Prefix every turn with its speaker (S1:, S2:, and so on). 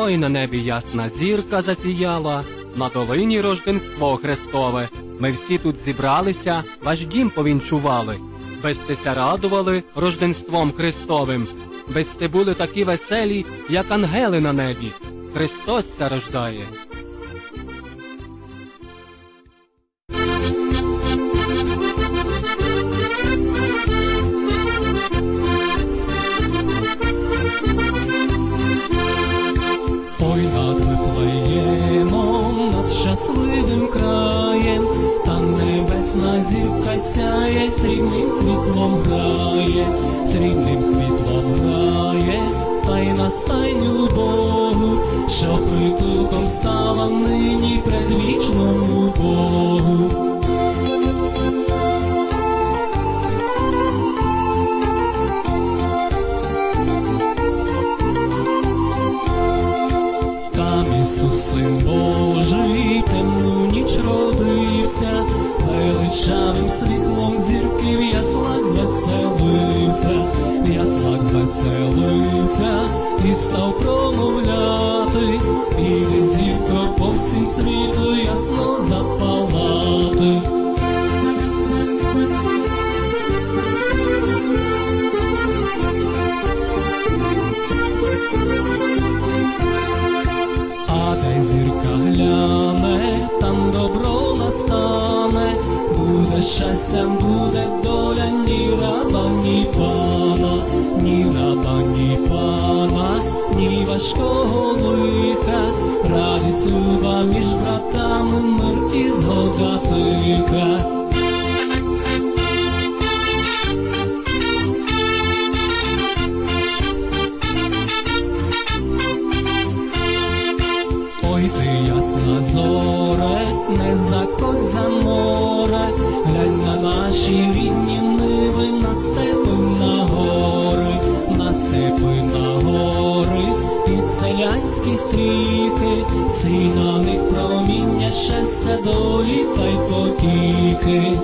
S1: Ой на небі ясна зірка засіяла, на долині рожденство Христове. Ми всі тут зібралися, ваш дім повінчували. Безтеся радували рожденством Христовим. Без те були такі веселі, як ангели на небі. Христос ся рождає.
S2: Над над щасливим краєм, там небесна зірка сяє, срібним світлом грає, срібним світлом грає, та й настайню Богу, що притулком Божий, темну ніч родився, величавим світлом зірки в яслах звеселився, в яслах звеселився і став промовляти, і зірко по всім зірка гляне, там добро настане, буде щастям, буде доля, ні раба, ні пана, ні раба, ні пана, ні важкого лиха, радість люба між братами, зоре, не заходь за море, глянь на наші рідні ниви, на степи на гори, на степи на гори, під селянські стріхи, сі на них проміння щастя долі та й потіхи.